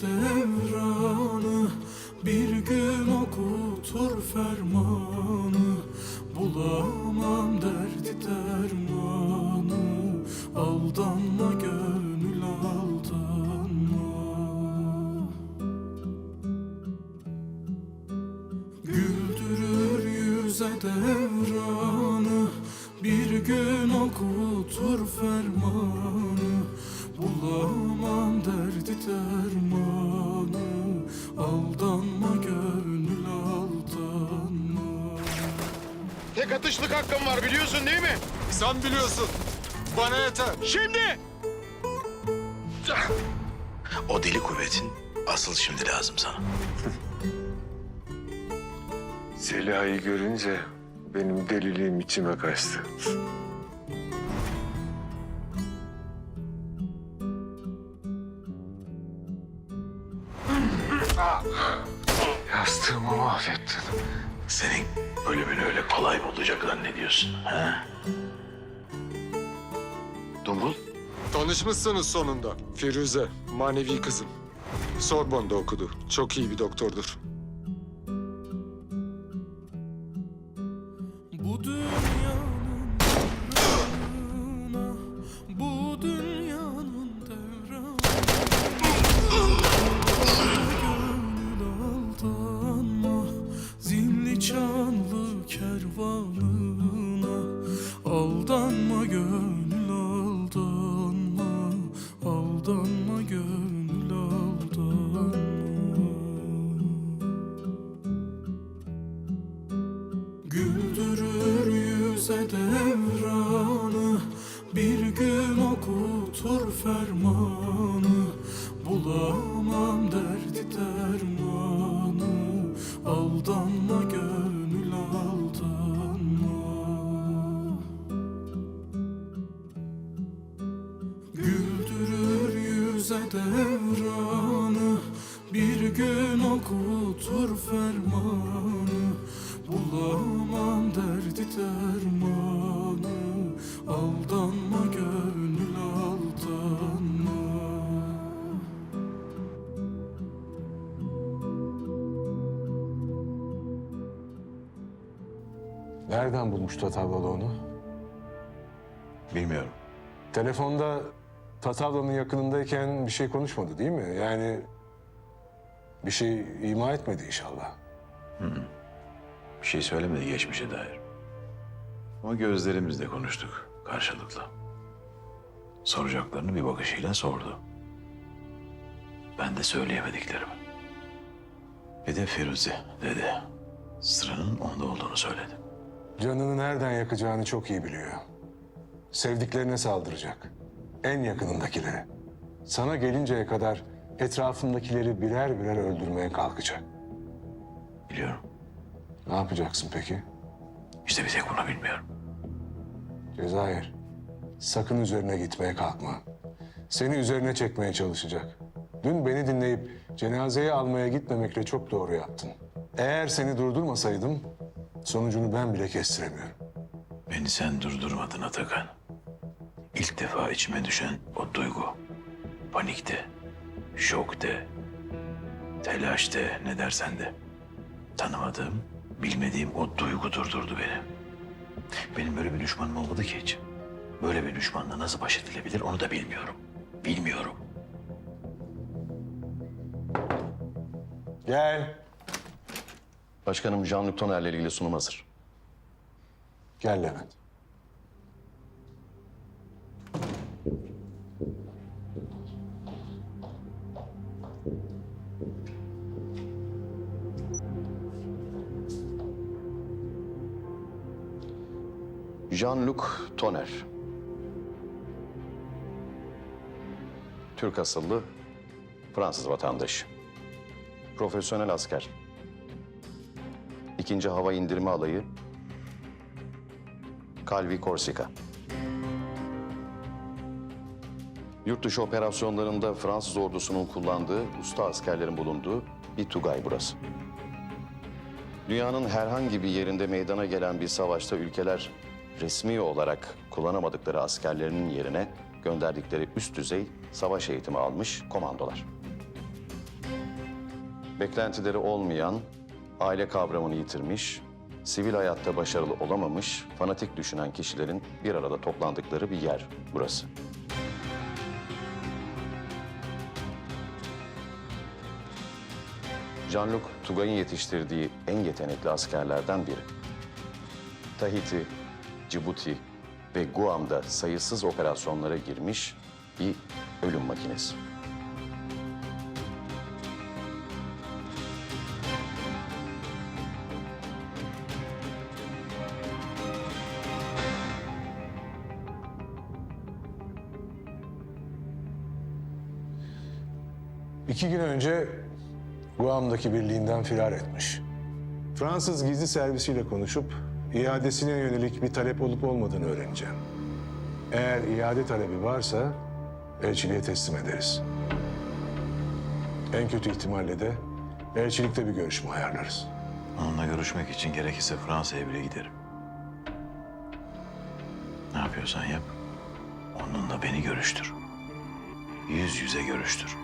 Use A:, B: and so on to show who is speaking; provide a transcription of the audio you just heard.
A: devranı Bir gün okutur fermanı. Bulamam derdi dermanı Aldanma gönül aldanma. Güldürür yüze devranı fermanı Bulamam derdi dermanı Aldanma gönül aldanma
B: Tek atışlık hakkım var biliyorsun değil mi?
C: Sen biliyorsun. Bana yeter.
B: Şimdi!
D: O deli kuvvetin asıl şimdi lazım sana.
C: Zeliha'yı görünce benim deliliğim içime kaçtı. Yastığımı mahvettin.
D: Senin ölümün öyle kolay mı olacak zannediyorsun? Ha? Dumbul,
C: Tanışmışsınız sonunda. Firuze, manevi kızım. Sorbon'da okudu. Çok iyi bir doktordur.
A: Gönül aldanma Güldürür yüze devranı Bir gün okutur fermanı. Bulamam derdi dermanı Aldanma
E: Nereden bulmuş Tatavlalı onu?
D: bilmiyorum.
E: Telefonda Tatavla'nın yakınındayken bir şey konuşmadı değil mi? Yani bir şey ima etmedi inşallah.
D: Bir şey söylemedi geçmişe dair. Ama gözlerimizle konuştuk karşılıklı. Soracaklarını bir bakışıyla sordu. Ben de söyleyemediklerimi. Bir de Firuze dedi. Sıranın onda olduğunu söyledi.
E: Canını nereden yakacağını çok iyi biliyor. Sevdiklerine saldıracak. En yakınındakilere. Sana gelinceye kadar etrafındakileri birer birer öldürmeye kalkacak.
D: Biliyorum.
E: Ne yapacaksın peki?
D: İşte bir tek bunu bilmiyorum.
E: Cezayir, sakın üzerine gitmeye kalkma. Seni üzerine çekmeye çalışacak. Dün beni dinleyip cenazeye almaya gitmemekle çok doğru yaptın. Eğer seni durdurmasaydım sonucunu ben bile kestiremiyorum.
D: Beni sen durdurmadın Atakan. İlk defa içime düşen o duygu. Panikte, şokte, telaşte ne dersen de. Tanımadığım, bilmediğim o duygu durdurdu beni. Benim böyle bir düşmanım olmadı ki hiç. Böyle bir düşmanla nasıl baş edilebilir onu da bilmiyorum. Bilmiyorum.
E: Gel.
F: Başkanım Jean-Luc Tonner'le ilgili sunum hazır.
E: Gel Levent.
F: Jean-Luc Tonner. Türk asıllı, Fransız vatandaşı. Profesyonel asker. İkinci hava indirme alayı. Calvi Korsika. Yurt dışı operasyonlarında Fransız ordusunun kullandığı usta askerlerin bulunduğu bir tugay burası. Dünyanın herhangi bir yerinde meydana gelen bir savaşta ülkeler resmi olarak kullanamadıkları askerlerinin yerine gönderdikleri üst düzey savaş eğitimi almış komandolar. Beklentileri olmayan, aile kavramını yitirmiş, sivil hayatta başarılı olamamış, fanatik düşünen kişilerin bir arada toplandıkları bir yer burası. Jean-Luc Tugay'ın yetiştirdiği en yetenekli askerlerden biri. Tahiti, Cibuti ve Guam'da sayısız operasyonlara girmiş bir ölüm makinesi.
E: İki gün önce Guam'daki birliğinden firar etmiş. Fransız gizli servisiyle konuşup iadesine yönelik bir talep olup olmadığını öğreneceğim. Eğer iade talebi varsa elçiliğe teslim ederiz. En kötü ihtimalle de elçilikte bir görüşme ayarlarız.
D: Onunla görüşmek için gerekirse Fransa'ya bile giderim. Ne yapıyorsan yap. Onunla beni görüştür. Yüz yüze görüştür.